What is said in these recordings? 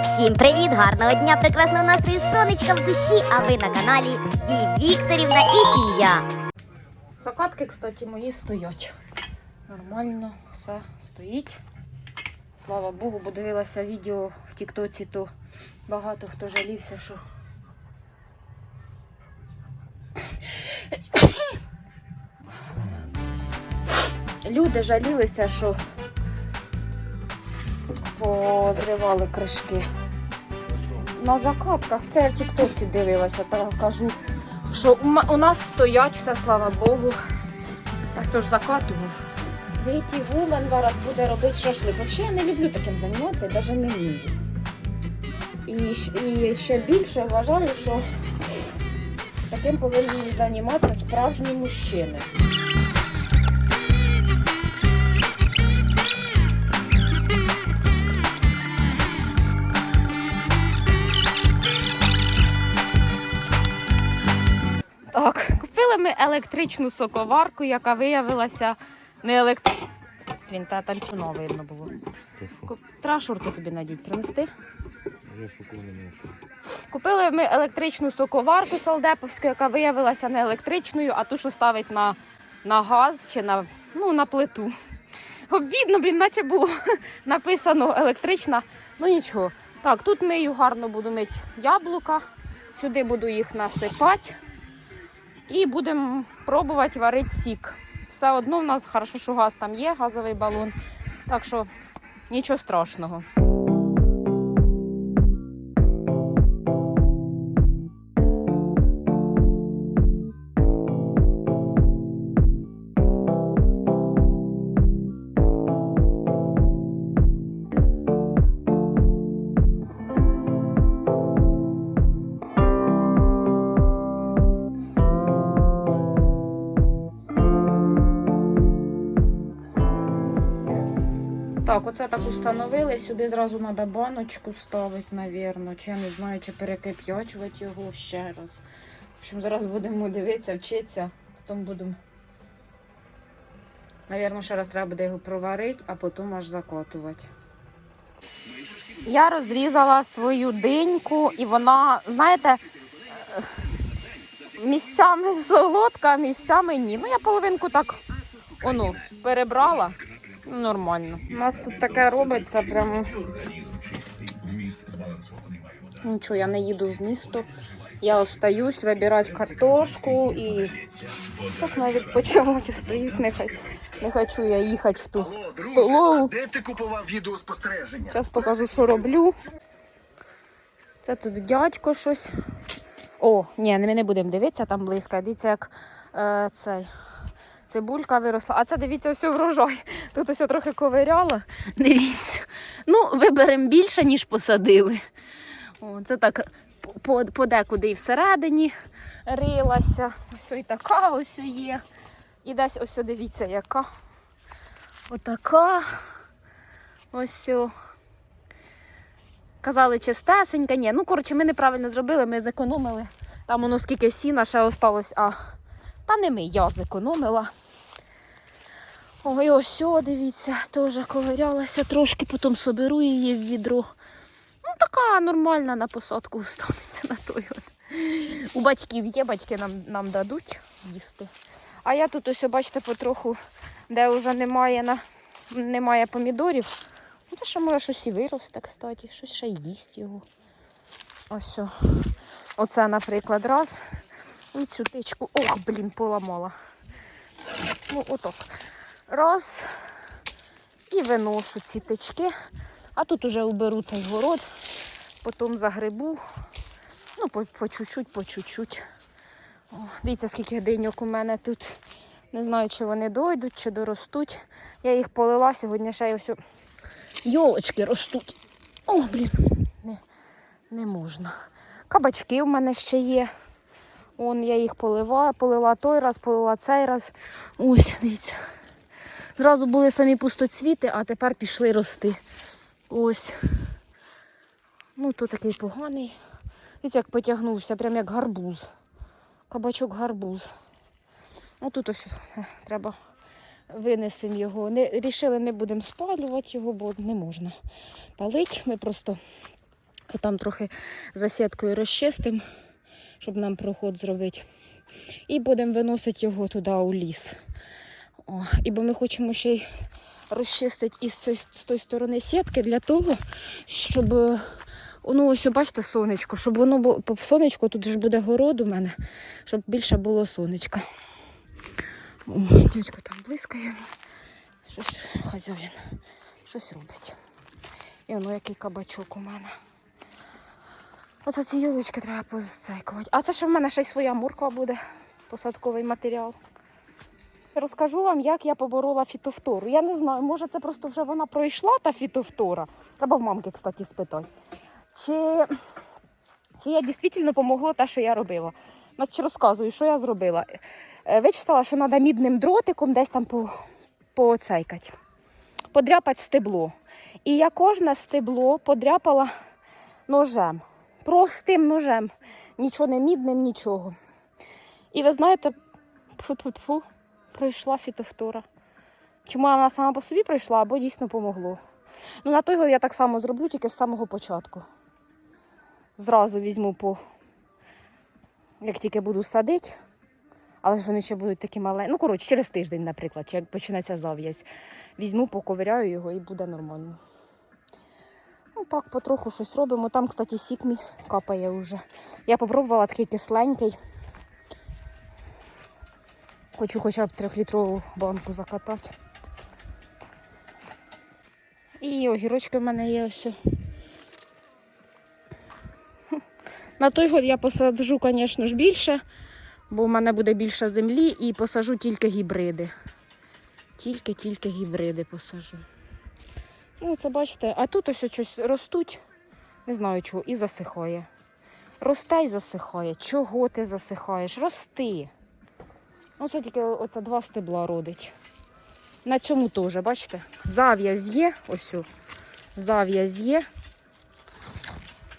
Всім привіт! Гарного дня, прекрасного настрою, сонечка в душі, а ви на каналі Ві Вікторівна і сім'я. Закатки, кстати, мої стоять. Нормально, все стоїть. Слава Богу, бо дивилася відео в Тіктоці, то багато хто жалівся, що. Люди жалілися, що позривали кришки. На закатках, це я в Тіктоці дивилася, та кажу, що у нас стоять, все слава Богу. Так хто ж закатував. Вийти вумен зараз буде робити шашлик. Взагалі я не люблю таким займатися, навіть не вмію. І, і ще більше вважаю, що таким повинні займатися справжні мужчини. Електричну соковарку, яка виявилася не електрична. Блін, та там піно видно було. Ку- Треба шорти тобі надіть, принести. Я не. Купили ми електричну соковарку салдеповську, яка виявилася не електричною, а ту, що ставить на, на газ чи на, ну, на плиту. Обідно, блін, наче було написано електрична. Ну нічого. Так, тут мию гарно буду мити яблука. Сюди буду їх насипати. І будемо пробувати варити сік. Все одно в нас хорошо, що газ там є, газовий балон. Так що нічого страшного. Оце так установили. Сюди зразу треба баночку ставити, навірно. Чи я не знаю, чи перекип'ячувати його ще раз. В общем, зараз будемо дивитися, вчитися, потім будемо. Навірно, ще раз треба буде його проварити, а потім аж закотувати. Я розрізала свою диньку, і вона, знаєте, е, місцями солодка, місцями ні. Ну, я половинку так ону, перебрала. Нормально. У нас тут таке робиться прямо. Нічого, я не їду в місто. Я остаюсь вибирати картошку і чесно відпочивати остаюсь. Не, не хочу я їхати в ту столову. Де ти купував відеоспостереження? Зараз покажу, що роблю. Це тут дядько щось. О, ні, ми не будемо дивитися там близько. Дивіться, як е, цей. Цибулька виросла. А це дивіться, ось врожай. Тут ось трохи ковиряло. Дивіться. Ну, виберемо більше, ніж посадили. О, це так подекуди і всередині рилася. Ось і така ось є. І десь ось дивіться, яка. Отака. Ось. о. Казали чистесенька. Ні, ну коротше, ми неправильно зробили, ми зекономили. Там воно скільки сіна ще осталось, а та не ми, я зекономила. Ой, ось, дивіться, теж ковирялася трошки, потім соберу її в відро. Ну, така нормальна на посадку останеться на той. От. У батьків є, батьки нам, нам дадуть їсти. А я тут ось, бачите, потроху, де вже немає, на, немає помідорів. Ну, це ще може щось і виросте, кстати, щось ще їсть його. Ось. о. Оце, наприклад, раз. І цю тичку. Ох, блін, поламала. Ну, отак. Раз. І виношу ці тички. А тут уже уберу цей город, потім загребу. Ну, по, чуть-чуть, по чуть-чуть. Дивіться, скільки диньок у мене тут. Не знаю, чи вони дойдуть, чи доростуть. Я їх полила сьогодні ще й ось. Йолочки ростуть. О, блін, не, не можна. Кабачки в мене ще є. Он я їх полива, полила той раз, полила цей раз. Ось, дивіться. Зразу були самі пустоцвіти, а тепер пішли рости. Ось. Ну, то такий поганий. Дивіться, як потягнувся, прям як гарбуз. Кабачок гарбуз. Ну тут ось все, треба винесемо його. Не, рішили, не будемо спалювати його, бо не можна палити. Ми просто Там трохи за сіткою розчистимо, щоб нам проход зробити. І будемо виносити його туди у ліс. О, і бо ми хочемо ще й розчистити із цієї- з тої сторони сітки для того, щоб ну ось бачите сонечко, щоб воно було по сонечку, тут ж буде город у мене, щоб більше було сонечка. О, дядько там блискає. Щось хазяїн щось робить. І воно який кабачок у мене. Оце ці юлочки треба позцейкувати. А це ще в мене ще й своя морква буде, посадковий матеріал. Розкажу вам, як я поборола фітофтору. Я не знаю, може це просто вже вона пройшла, та фітофтора. Треба в мамки, кстати, спитати. Чи, чи я дійсно допомогло те, що я робила. Значить, розказую, що я зробила. Е, Вичитала, що треба мідним дротиком десь там по, поцейкати, подряпати стебло. І я кожне стебло подряпала ножем. Простим ножем. Нічого не мідним, нічого. І ви знаєте, тьфу-тьфу-тьфу, пройшла фітофтора. Чому вона сама по собі пройшла, або дійсно помогло. Ну, на той я так само зроблю, тільки з самого початку. Зразу візьму по, як тільки буду садити, але ж вони ще будуть такі маленькі. Ну, коротше, через тиждень, наприклад, як почнеться зав'язь. Візьму, поковиряю його і буде нормально. Ну так, потроху щось робимо. Там, кстати, сік мій капає вже. Я попробувала такий кисленький. Хочу хоча б трьохлітрову банку закатати. І огірочки в мене є ось. На той год я посаджу, звісно ж, більше, бо в мене буде більше землі і посажу тільки гібриди. Тільки-тільки гібриди посажу. Ну, це бачите, а тут ось щось ростуть, не знаю чого, і засихає. Росте і засихає. Чого ти засихаєш? Рости. Оце тільки оце два стебла родить. На цьому теж, бачите? Зав'яз є, ось. Зав'яз є.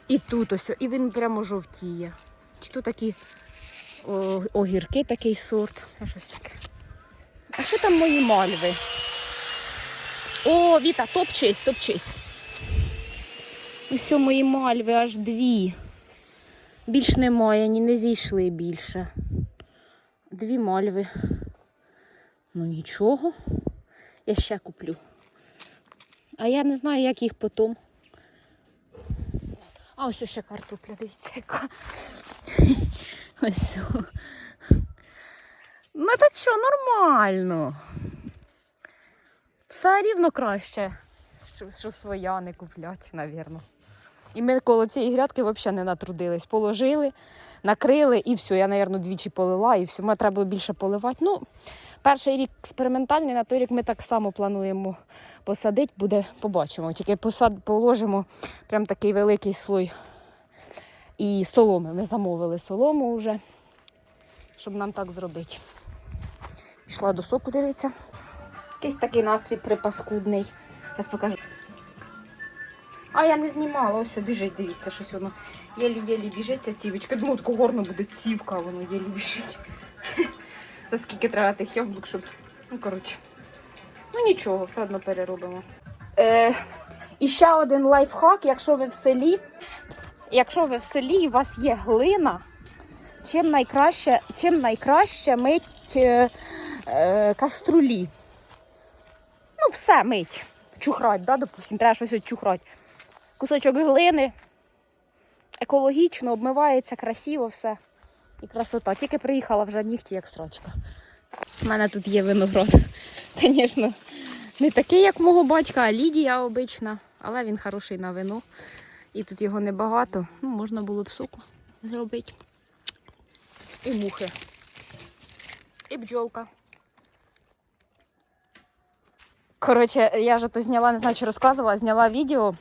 І тут ось, і він прямо жовтіє. Чи то такі о, огірки, такий сорт. А щось таке. А що там мої мальви? О, Віта, топчись, топчись. Ось мої мальви, аж дві. Більш немає, ні не зійшли більше. Дві мальви. Ну нічого. Я ще куплю. А я не знаю, як їх потім. А ось ще картопля, дивіться, яка. Ось. Ну та що, нормально. Все рівно краще, що, що своя не куплять, напевно. І ми коло цієї грядки взагалі не натрудились. Положили, накрили і все. Я, мабуть, двічі полила і все. Мені треба було більше поливати. Ну, перший рік експериментальний, на той рік ми так само плануємо посадити, буде, побачимо. Тільки посад, положимо прям такий великий слой і соломи. Ми замовили солому вже, щоб нам так зробити. Пішла до соку, дивиться. Якийсь такий настрій припаскудний. Зараз покажу. А я не знімала, ось біжить, дивіться, щось воно єлі-єлі біжить, ця цівочка. Думаю, тако горно буде цівка, воно єлі біжить. Це скільки треба тих яблук, щоб. Ну, коротше. Ну нічого, все одно переробимо. Е, і ще один лайфхак, якщо ви в селі, якщо ви в селі і у вас є глина, чим найкраще, чим найкраще мить е, е, каструлі. Ну, все мить. Чухрать, да, допустим, треба щось чухрати. Кусочок глини, екологічно, обмивається, красиво все. І красота. Тільки приїхала вже нігті, як срочка. У мене тут є виноград. Звісно, не такий, як мого батька, а Лідія обична, але він хороший на вино. І тут його небагато. Ну, можна було б соку зробити. І мухи. І бджолка. Коротше, я вже то зняла, не знаю, чи розказувала, зняла відео.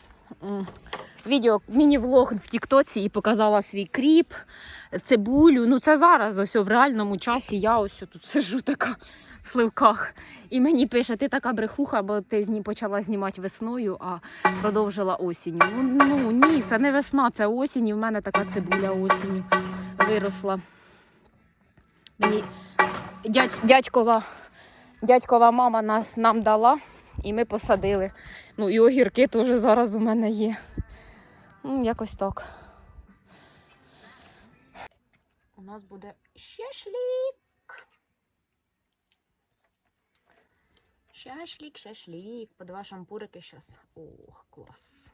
Відео, міні-влог в Тіктоці і показала свій кріп, цибулю. Ну, це зараз, ось в реальному часі. Я ось тут сижу така в сливках. І мені пише, ти така брехуха, бо ти почала знімати весною, а продовжила осінню. Ну, ну ні, це не весна, це осінь, і в мене така цибуля осінню виросла. Мені дядь, дядькова, дядькова мама нас нам дала, і ми посадили. Ну і огірки теж зараз у мене є. Ну, Якось так. У нас буде шашлик. Шашлик, шашлик. По два шампурики зараз. Ох, клас.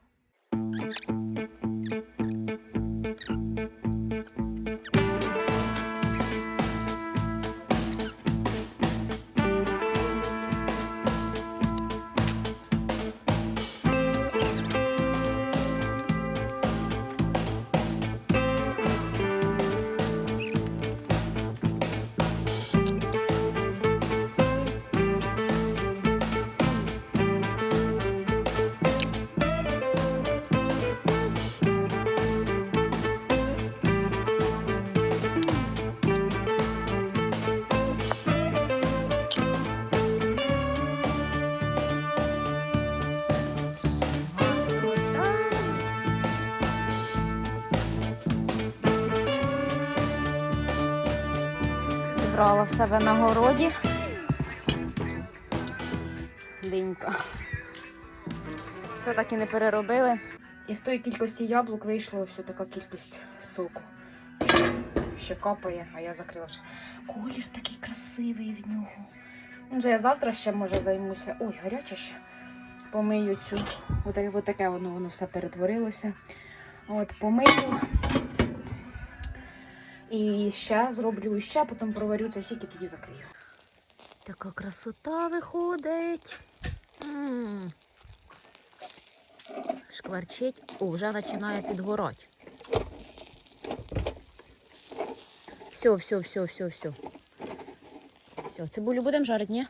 Зібрала в себе на городі. Динька. Це так і не переробили. Із тої кількості яблук вийшло ось така кількість соку. Ще, капає, а я закрила. ще. Колір такий красивий в нього. Вже я завтра ще може займуся. Ой, гаряче ще. Помию цю. Отаке, отаке воно, воно все перетворилося. От, помию. І ще зроблю ще, потім проварю цей сік і тоді закрию. Така красота виходить. М. Шкварчить, о, вже починає підгорати. Все, все, все, все, все. Все, цибулю будемо жарити, ні?